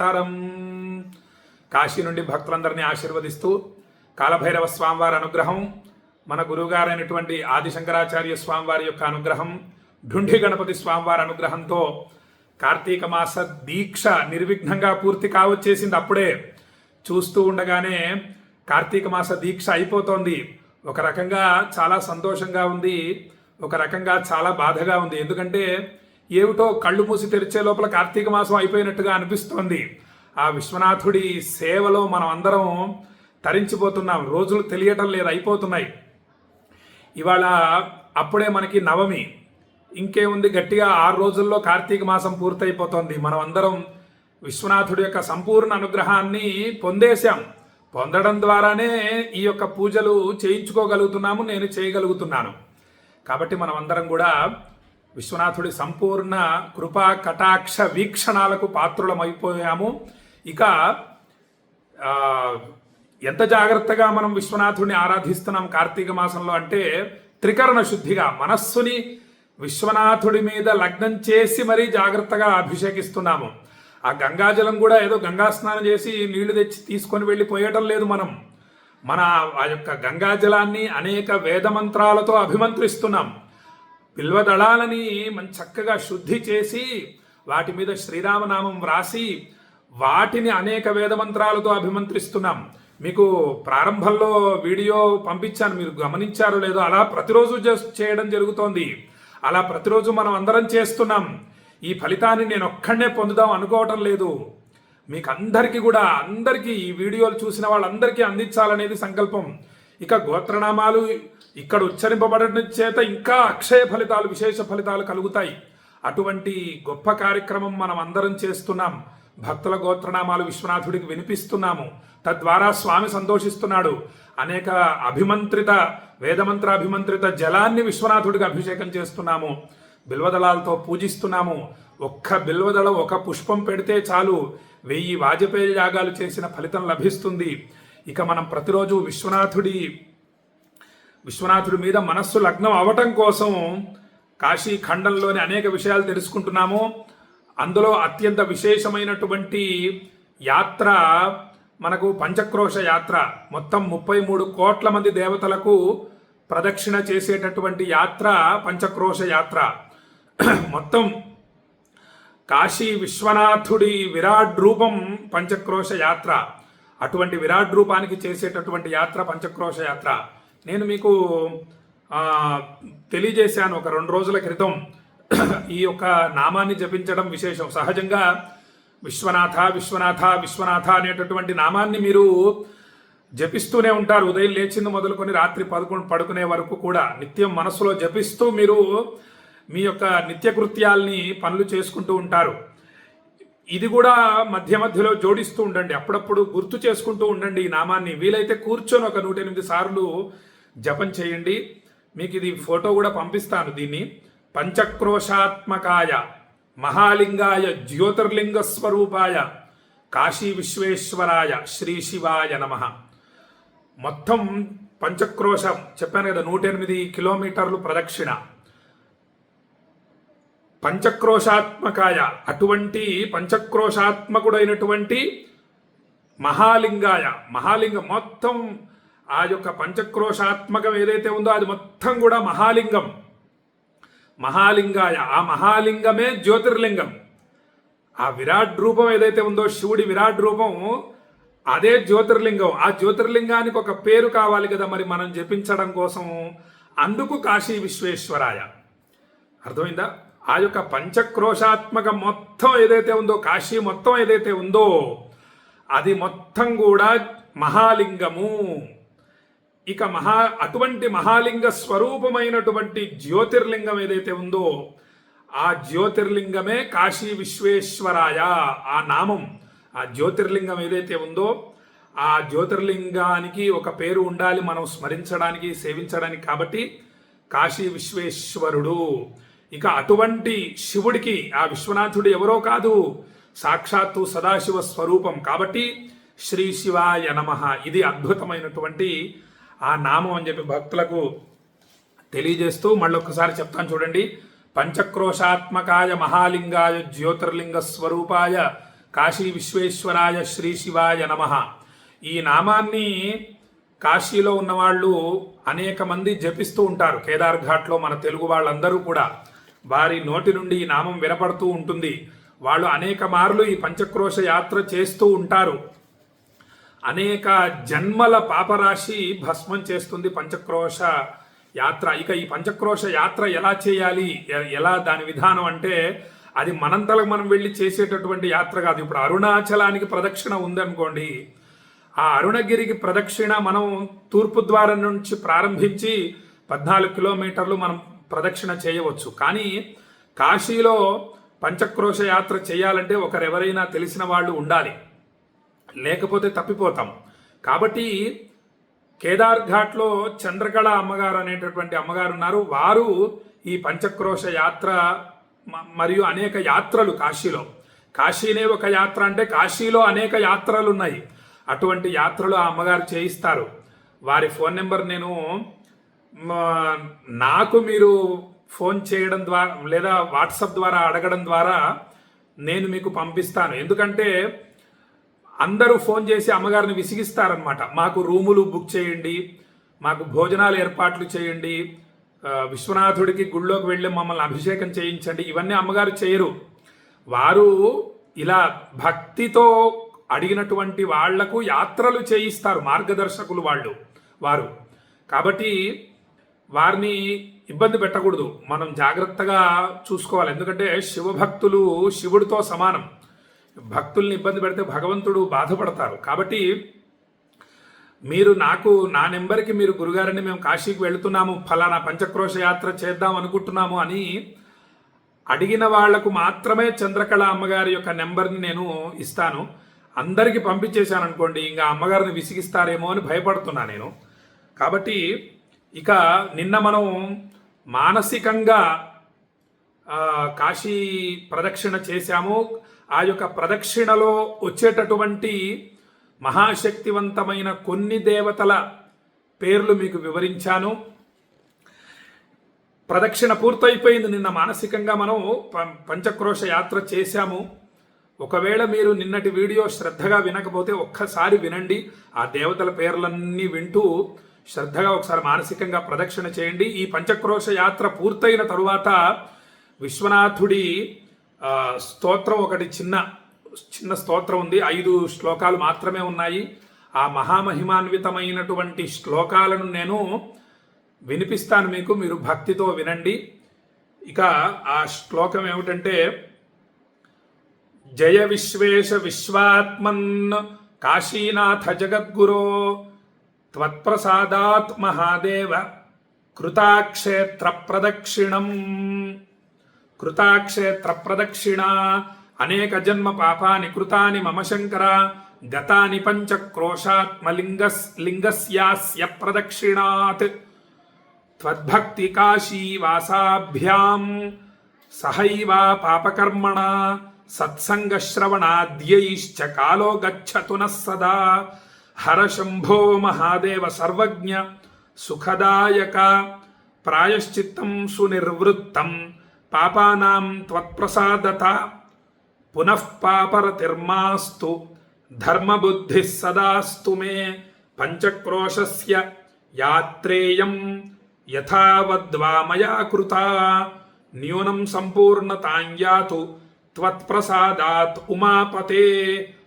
తరం కాశీ నుండి భక్తులందరినీ ఆశీర్వదిస్తూ కాలభైరవ స్వామివారి అనుగ్రహం మన గురువుగారైనటువంటి ఆదిశంకరాచార్య స్వామివారి యొక్క అనుగ్రహం ఢుండి గణపతి స్వామివారి అనుగ్రహంతో కార్తీక మాస దీక్ష నిర్విఘ్నంగా పూర్తి కావచ్చేసింది అప్పుడే. చూస్తూ ఉండగానే కార్తీక మాస దీక్ష అయిపోతోంది. ఒక రకంగా చాలా సంతోషంగా ఉంది. ఒక రకంగా చాలా బాధగా ఉంది. ఎందుకంటే ఏమిటో కళ్ళు మూసి తెరిచే లోపల కార్తీక మాసం అయిపోయినట్టుగా అనిపిస్తోంది. ఆ విశ్వనాథుడి సేవలో మనం అందరం తరించిపోతున్నాం రోజులు తెలియటం లేదు అయిపోతున్నాయి. ఇవాళ అప్పుడే మనకి నవమి. ఇంకేముంది? గట్టిగా ఆరు రోజుల్లో కార్తీక మాసం పూర్తయిపోతుంది. మనం అందరం విశ్వనాథుడి యొక్క సంపూర్ణ అనుగ్రహాన్ని పొందేశాం. పొందడం ద్వారానే ఈ యొక్క పూజలు చేయించుకోగలుగుతున్నాము నేను చేయగలుగుతున్నాను. కాబట్టి మనం అందరం కూడా విశ్వనాథుడి సంపూర్ణ కృపా కటాక్ష వీక్షణాలకు పాత్రులమైపోయాము. ఇక ఎంత జాగ్రత్తగా మనం విశ్వనాథుడిని ఆరాధిస్తున్నాం కార్తీక మాసంలో అంటే త్రికరణ శుద్ధిగా మనస్సుని విశ్వనాథుడి మీద లగ్నం చేసి మరీ జాగ్రత్తగా అభిషేకిస్తున్నాము. ఆ గంగాజలం కూడా ఏదో గంగా స్నానం చేసి నీళ్ళు తెచ్చి తీసుకొని వెళ్ళిపోయటం లేదు మనం. మన ఆ యొక్క గంగాజలాన్ని అనేక వేదమంత్రాలతో అభిమంత్రిస్తున్నాం. బిల్వదళాలని మనం చక్కగా శుద్ధి చేసి వాటి మీద శ్రీరామనామం వ్రాసి వాటిని అనేక వేద మంత్రాలతో అభిమంత్రిస్తున్నాం. మీకు ప్రారంభంలో వీడియో పంపించాను మీరు గమనించారో లేదో అలా ప్రతిరోజు చేయడం జరుగుతోంది. అలా ప్రతిరోజు మనం అందరం చేస్తున్నాం. ఈ ఫలితాన్ని నేను ఒక్కడనే పొందుదాం అనుకోవటం లేదు. మీకు అందరికీ కూడా అందరికీ ఈ వీడియోలు చూసిన వాళ్ళందరికీ అందించాలనేది సంకల్పం. ఇక గోత్రనామాలు ఇక్కడ ఉచ్చరింపబడటం చేత ఇంకా అక్షయ ఫలితాలు విశేష ఫలితాలు కలుగుతాయి. అటువంటి గొప్ప కార్యక్రమం మనం అందరం చేస్తున్నాం. భక్తుల గోత్రనామాలు విశ్వనాథుడికి వినిపిస్తున్నాము. తద్వారా స్వామి సంతోషిస్తున్నాడు. అనేక అభిమంత్రిత వేదమంత్ర అభిమంత్రిత జలాన్ని విశ్వనాథుడికి అభిషేకం చేస్తున్నాము. బిల్వదళాలతో పూజిస్తున్నాము. ఒక్క బిల్వదళ ఒక పుష్పం పెడితే చాలు. వెయ్యి వాజపేయి యాగాలు చేసిన ఫలితం లభిస్తుంది. ఇక మనం ప్రతిరోజు విశ్వనాథుడి విశ్వనాథుడి మీద మనస్సు లగ్నం అవటం కోసం కాశీ ఖండంలోని అనేక విషయాలు తెలుసుకుంటున్నాము. అందులో అత్యంత విశేషమైనటువంటి యాత్ర మనకు పంచక్రోశ యాత్ర మొత్తం ముప్పై మూడు కోట్ల మంది దేవతలకు ప్రదక్షిణ చేసేటటువంటి యాత్ర పంచక్రోశ యాత్ర. మొత్తం కాశీ విశ్వనాథుడి విరాట్ రూపం పంచక్రోశ యాత్ర. అటువంటి విరాట్ రూపానికి చేసేటటువంటి యాత్ర పంచక్రోశ యాత్ర. నేను మీకు తెలియజేశాను ఒక రెండు రోజుల క్రితం ఈ యొక్క నామాన్ని జపించడం విశేషం. సహజంగా విశ్వనాథ విశ్వనాథ విశ్వనాథ అనేటటువంటి నామాన్ని మీరు జపిస్తూనే ఉంటారు. ఉదయం లేచింది మొదలుకొని రాత్రి పదకొండు పడుకునే వరకు కూడా నిత్యం మనసులో జపిస్తూ మీరు మీ యొక్క నిత్యకృత్యాల్ని పనులు చేసుకుంటూ ఉంటారు. ఇది కూడా మధ్య మధ్యలో జోడిస్తూ ఉండండి. అప్పుడప్పుడు గుర్తు చేసుకుంటూ ఉండండి ఈ నామాన్ని. వీలైతే కూర్చొని ఒక నూట ఎనిమిది సార్లు జపం చేయండి. మీకు ఇది ఫోటో కూడా పంపిస్తాను దీన్ని. పంచక్రోశాత్మకాయ మహాలింగాయ జ్యోతిర్లింగ స్వరూపాయ కాశీ విశ్వేశ్వరాయ శ్రీ శివాయ నమః. మొత్తం పంచక్రోశం చెప్పాను కదా నూట ఎనిమిది కిలోమీటర్లు ప్రదక్షిణ. పంచక్రోశాత్మకాయ అటువంటి పంచక్రోశాత్మకుడైనటువంటి మహాలింగాయ. మహాలింగం మొత్తం ఆ యొక్క పంచక్రోశాత్మకం ఏదైతే ఉందో అది మొత్తం కూడా మహాలింగం. మహాలింగాయ. ఆ మహాలింగమే జ్యోతిర్లింగం. ఆ విరాట్ రూపం ఏదైతే ఉందో శివుడి విరాట్ రూపం అదే జ్యోతిర్లింగం. ఆ జ్యోతిర్లింగానికి ఒక పేరు కావాలి కదా మరి మనం జపించడం కోసం. అందుకు కాశీ విశ్వేశ్వరాయ. అర్థమైందా? ఆ యొక్క పంచక్రోశాత్మక మొత్తం ఏదైతే ఉందో కాశీ మొత్తం ఏదైతే ఉందో అది మొత్తం కూడా మహాలింగము. ఇక మహా అటువంటి మహాలింగ స్వరూపమైనటువంటి జ్యోతిర్లింగం ఏదైతే ఉందో ఆ జ్యోతిర్లింగమే కాశీ విశ్వేశ్వరాయ ఆ నామం. ఆ జ్యోతిర్లింగం ఏదైతే ఉందో ఆ జ్యోతిర్లింగానికి ఒక పేరు ఉండాలి మనం స్మరించడానికి సేవించడానికి కాబట్టి కాశీ విశ్వేశ్వరుడు. ఇక అటువంటి శివుడికి ఆ విశ్వనాథుడు ఎవరో కాదు. సాక్షాత్తు సదాశివ స్వరూపం. కాబట్టి శ్రీ శివాయ నమ. ఇది అద్భుతమైనటువంటి ఆ నామం అని చెప్పి భక్తులకు తెలియజేస్తూ మళ్ళొక్కసారి చెప్తాను చూడండి. పంచక్రోశాత్మకాయ మహాలింగాయ జ్యోతిర్లింగ స్వరూపాయ కాశీ విశ్వేశ్వరాయ శ్రీ శివాయ నమ. ఈ నామాన్ని కాశీలో ఉన్నవాళ్ళు అనేక మంది జపిస్తూ ఉంటారు. కేదార్ ఘాట్లో మన తెలుగు వాళ్ళందరూ కూడా. వారి నోటి నుండి ఈ నామం వినపడుతూ ఉంటుంది. వాళ్ళు అనేక మార్లు ఈ పంచక్రోశ యాత్ర చేస్తూ ఉంటారు. అనేక జన్మల పాపరాశి భస్మం చేస్తుంది పంచక్రోశ యాత్ర. ఇక ఈ పంచక్రోశ యాత్ర ఎలా చేయాలి? ఎలా దాని విధానం అంటే అది మనంతలకు మనం వెళ్ళి చేసేటటువంటి యాత్ర కాదు. ఇప్పుడు అరుణాచలానికి ప్రదక్షిణ ఉందనుకోండి. ఆ అరుణగిరికి ప్రదక్షిణ మనం తూర్పు ద్వారం నుంచి ప్రారంభించి పద్నాలుగు కిలోమీటర్లు మనం ప్రదక్షిణ చేయవచ్చు. కానీ కాశీలో పంచక్రోశ యాత్ర చేయాలంటే ఒకరెవరైనా తెలిసిన వాళ్ళు ఉండాలి. లేకపోతే తప్పిపోతాం. కాబట్టి కేదార్ ఘాట్లో చంద్రకళ అమ్మగారు అనేటటువంటి అమ్మగారు ఉన్నారు వారు ఈ పంచక్రోశ యాత్ర మరియు అనేక యాత్రలు కాశీలో. కాశీనే ఒక యాత్ర అంటే కాశీలో అనేక యాత్రలు ఉన్నాయి అటువంటి యాత్రలు ఆ అమ్మగారు చేయిస్తారు. వారి ఫోన్ నెంబర్ నేను నాకు మీరు ఫోన్ చేయడం ద్వారా లేదా వాట్సాప్ ద్వారా అడగడం ద్వారా నేను మీకు పంపిస్తాను. ఎందుకంటే అందరూ ఫోన్ చేసి అమ్మగారిని విసిగిస్తారనమాట మాకు రూములు బుక్ చేయండి మాకు భోజనాలు ఏర్పాట్లు చేయండి విశ్వనాథుడికి గుళ్ళోకి వెళ్ళి మమ్మల్ని అభిషేకం చేయించండి. ఇవన్నీ అమ్మగారు చేయరు. వారు ఇలా భక్తితో అడిగినటువంటి వాళ్ళకు యాత్రలు చేయిస్తారు మార్గదర్శకులు వాళ్ళు వారు. కాబట్టి వారిని ఇబ్బంది పెట్టకూడదు. మనం జాగ్రత్తగా చూసుకోవాలి. ఎందుకంటే శివభక్తులు శివుడితో సమానం. భక్తుల్ని ఇబ్బంది పెడితే భగవంతుడు బాధపడతారు. కాబట్టి మీరు నాకు నా నెంబర్కి మీరు గురుగారిని మేము కాశీకి వెళుతున్నాము ఫలానా పంచక్రోశ యాత్ర చేద్దాం అనుకుంటున్నాము అని అడిగిన వాళ్ళకు మాత్రమే చంద్రకళ అమ్మగారి యొక్క నెంబర్ని నేను ఇస్తాను. అందరికీ పంపించేశాను అనుకోండి ఇంకా అమ్మగారిని విసిగిస్తారేమో అని భయపడుతున్నా నేను. కాబట్టి ఇక నిన్న మనం మానసికంగా కాశీ ప్రదక్షిణ చేశాము. ఆ యొక్క ప్రదక్షిణలో వచ్చేటటువంటి మహాశక్తివంతమైన కొన్ని దేవతల పేర్లు మీకు వివరించాను. ప్రదక్షిణ పూర్తయిపోయింది నిన్న మానసికంగా మనం పం- పంచక్రోశ యాత్ర చేశాము. ఒకవేళ మీరు నిన్నటి వీడియో శ్రద్ధగా వినకపోతే ఒక్కసారి వినండి. ఆ దేవతల పేర్లన్నీ వింటూ శ్రద్ధగా ఒకసారి మానసికంగా ప్రదక్షిణ చేయండి. ఈ పంచక్రోశ యాత్ర పూర్తయిన తరువాత విశ్వనాథుడి స్తోత్రం ఒకటి చిన్న చిన్న స్తోత్రం ఉంది. ఐదు శ్లోకాలు మాత్రమే ఉన్నాయి. ఆ మహామహిమాన్వితమైనటువంటి శ్లోకాలను నేను వినిపిస్తాను మీకు. మీరు భక్తితో వినండి. ఇక ఆ శ్లోకం ఏమిటంటే జయ విశ్వేశ విశ్వాత్మన్ కాశీనాథ జగద్గురో త్వత్ప్రసాదాత్ మహాదేవ కృతాక్షేత్ర ప్రదక్షిణం కృతాక్షేత్ర ప్రదక్షిణ అనేక జన్మ పాపాని కృతాని మమ శంకర గతాని పంచ పంచక్రోశాత్మలింగస్ లింగస్యాస్య ప్రదక్షిణాత్. త్వద్భక్తి కాశీ వాసాభ్యాం సహైవ పాపకర్మణ సత్సంగశ్రవణాద్యైశ్చ కాలో గచ్చతు నః సదా. ஹரசம்போ மகாதேவ சர்வஜ சுகதாயகா பிராயஷ்சித்தம் சுனிர்வத்தம் பாபானாம் துவத்பிரசாததா புனப்பாபரதிர்மாஸ்து தர்மபுத்தி சதாஸ்து மே பஞ்சக்ரோஷஸ்ய யாத்ரேயம் யதாவத்வா மயா கிருதா न्यूनं सम्पूर्णतां यातु त्वत्प्रसादात् उमापते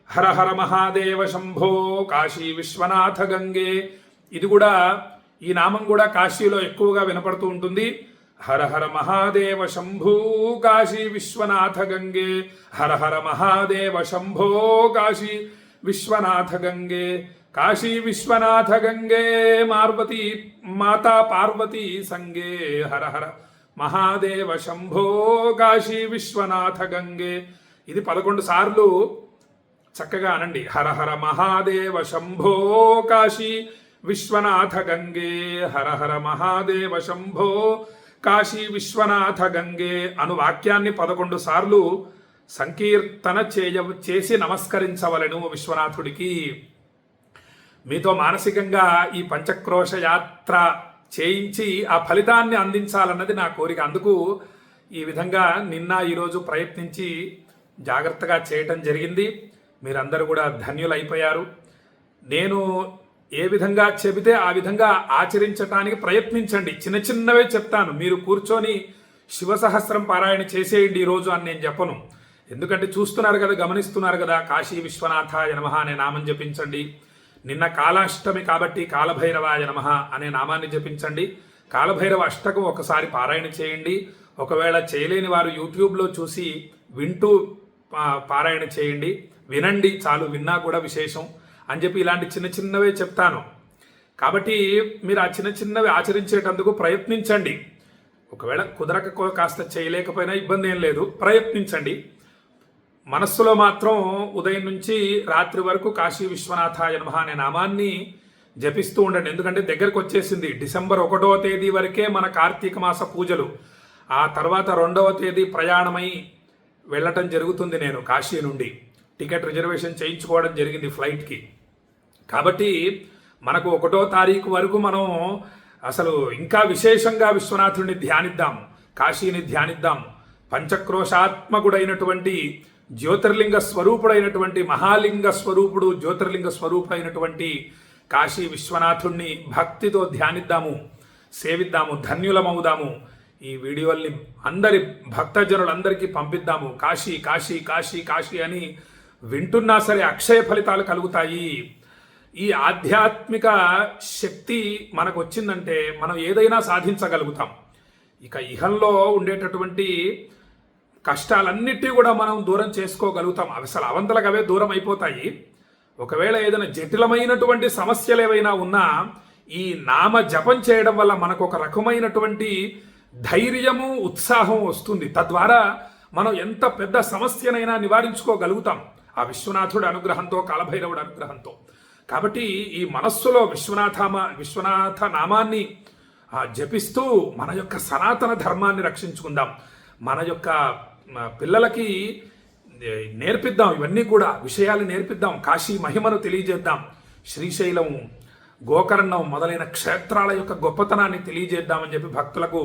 హర హర మహాదేవ శంభో కాశీ విశ్వనాథ గంగే. ఇది కూడా ఈ నామం కూడా కాశీలో ఎక్కువగా వినపడుతూ ఉంటుంది. హర హర మహాదేవ శంభో కాశీ విశ్వనాథ గంగే. హర హర మహాదేవ శంభో కాశీ విశ్వనాథ గంగే. కాశీ విశ్వనాథ గంగే మార్వతి మాతా పార్వతీ సంగే. హర హర మహాదేవ శంభో కాశీ విశ్వనాథ గంగే. ఇది పదకొండు సార్లు చక్కగా అనండి. హర హర మహాదేవ శంభో కాశీ. విశ్వనాథ గంగే. హర హర మహాదేవ శంభో కాశీ. విశ్వనాథ గంగే అను వాక్యాన్ని పదకొండు సార్లు సంకీర్తన చేయ చేసి నమస్కరించవలను విశ్వనాథుడికి. మీతో మానసికంగా ఈ పంచక్రోశ యాత్ర చేయించి ఆ ఫలితాన్ని అందించాలన్నది నా కోరిక. అందుకు ఈ విధంగా నిన్న ఈరోజు ప్రయత్నించి జాగ్రత్తగా చేయటం జరిగింది. మీరందరూ కూడా ధన్యులైపోయారు. నేను ఏ విధంగా చెబితే ఆ విధంగా ఆచరించటానికి ప్రయత్నించండి. చిన్న చిన్నవే చెప్తాను. మీరు కూర్చొని శివ సహస్రం పారాయణ చేసేయండి ఈరోజు అని నేను చెప్పను. ఎందుకంటే చూస్తున్నారు కదా గమనిస్తున్నారు కదా కాశీ విశ్వనాథాయ నమ అనే నామం జపించండి. నిన్న కాలాష్టమి కాబట్టి కాలభైరవాయ నమ అనే నామాన్ని జపించండి. కాలభైరవ అష్టకం ఒకసారి పారాయణ చేయండి. ఒకవేళ చేయలేని వారు యూట్యూబ్లో చూసి వింటూ పా- పారాయణ చేయండి. వినండి చాలు విన్నా కూడా విశేషం అని చెప్పి ఇలాంటి చిన్న చిన్నవే చెప్తాను. కాబట్టి మీరు ఆ చిన్న చిన్నవి ఆచరించేటందుకు ప్రయత్నించండి. ఒకవేళ కుదరక కాస్త చేయలేకపోయినా ఇబ్బంది ఏం లేదు ప్రయత్నించండి. మనస్సులో మాత్రం ఉదయం నుంచి రాత్రి వరకు కాశీ విశ్వనాథాయ నమః అనే నామాన్ని జపిస్తూ ఉండండి. ఎందుకంటే దగ్గరకు వచ్చేసింది డిసెంబర్ ఒకటవ తేదీ వరకే మన కార్తీక మాస పూజలు. ఆ తర్వాత రెండవ తేదీ ప్రయాణమై వెళ్ళటం జరుగుతుంది నేను కాశీ నుండి. టికెట్ రిజర్వేషన్ చేయించుకోవడం జరిగింది ఫ్లైట్కి. కాబట్టి మనకు ఒకటో తారీఖు వరకు మనం అసలు ఇంకా విశేషంగా విశ్వనాథుడిని ధ్యానిద్దాం కాశీని ధ్యానిద్దాం. పంచక్రోశాత్మకుడైనటువంటి జ్యోతిర్లింగ స్వరూపుడైనటువంటి మహాలింగ స్వరూపుడు జ్యోతిర్లింగ స్వరూపుడైనటువంటి కాశీ విశ్వనాథుణ్ణి భక్తితో ధ్యానిద్దాము సేవిద్దాము ధన్యులమవుదాము. ఈ వీడియోల్ని అందరి భక్తజనులందరికీ పంపిద్దాము. కాశీ కాశీ కాశీ కాశీ అని వింటున్నా సరే అక్షయ ఫలితాలు కలుగుతాయి. ఈ ఆధ్యాత్మిక శక్తి మనకు వచ్చిందంటే మనం ఏదైనా సాధించగలుగుతాం. ఇక ఇహంలో ఉండేటటువంటి కష్టాలన్నిటి కూడా మనం దూరం చేసుకోగలుగుతాం. అవి అసలు అవంతలకు అవే దూరం అయిపోతాయి. ఒకవేళ ఏదైనా జటిలమైనటువంటి సమస్యలు ఏవైనా ఉన్నా ఈ నామ జపం చేయడం వల్ల మనకు ఒక రకమైనటువంటి ధైర్యము ఉత్సాహం వస్తుంది. తద్వారా మనం ఎంత పెద్ద సమస్యనైనా నివారించుకోగలుగుతాం. ఆ విశ్వనాథుడి అనుగ్రహంతో కాలభైరవుడి అనుగ్రహంతో. కాబట్టి ఈ మనస్సులో విశ్వనాథమ విశ్వనాథ నామాన్ని జపిస్తూ మన యొక్క సనాతన ధర్మాన్ని రక్షించుకుందాం. మన యొక్క పిల్లలకి నేర్పిద్దాం. ఇవన్నీ కూడా విషయాలు నేర్పిద్దాం. కాశీ మహిమను తెలియజేద్దాం. శ్రీశైలం గోకర్ణం మొదలైన క్షేత్రాల యొక్క గొప్పతనాన్ని తెలియజేద్దామని చెప్పి భక్తులకు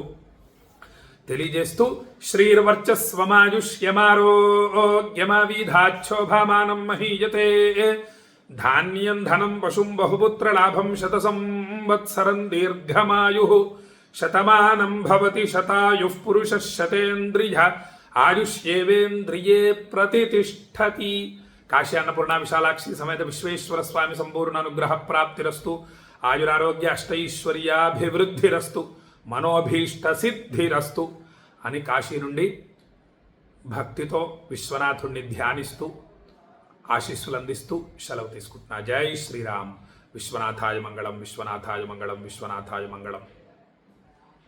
తెలియజేస్తూ శ్రీర్వర్చస్వమాయుష్యమారోగ్యమావీధాక్షోభామానం మహీయతే. ధాన్యం ధనం పశుం బహుపుత్ర లాభం శత సంవత్సరం దీర్ఘమాయు. శతమానం భవతి శతాయు పురుష శతేంద్రియ. ఆయుష్యేవేంద్రియే ప్రతిష్టతి కాశీ అన్నపూర్ణ విశాలాక్షి సమేత విశ్వేశ్వర స్వామి సంపూర్ణ అనుగ్రహ ప్రాప్తిరస్తు ఆయురారోగ్య అష్టైశ్వర్యాభివృద్ధిరస్తు మనోభీష్ట సిద్ధిరస్తు అని కాశీ నుండి భక్తితో విశ్వనాథుణ్ణి ధ్యానిస్తూ ఆశీస్సులు అందిస్తూ సెలవు తీసుకుంటున్నా. జై శ్రీరామ్. విశ్వనాథాయ మంగళం విశ్వనాథాయ మంగళం విశ్వనాథాయ మంగళం.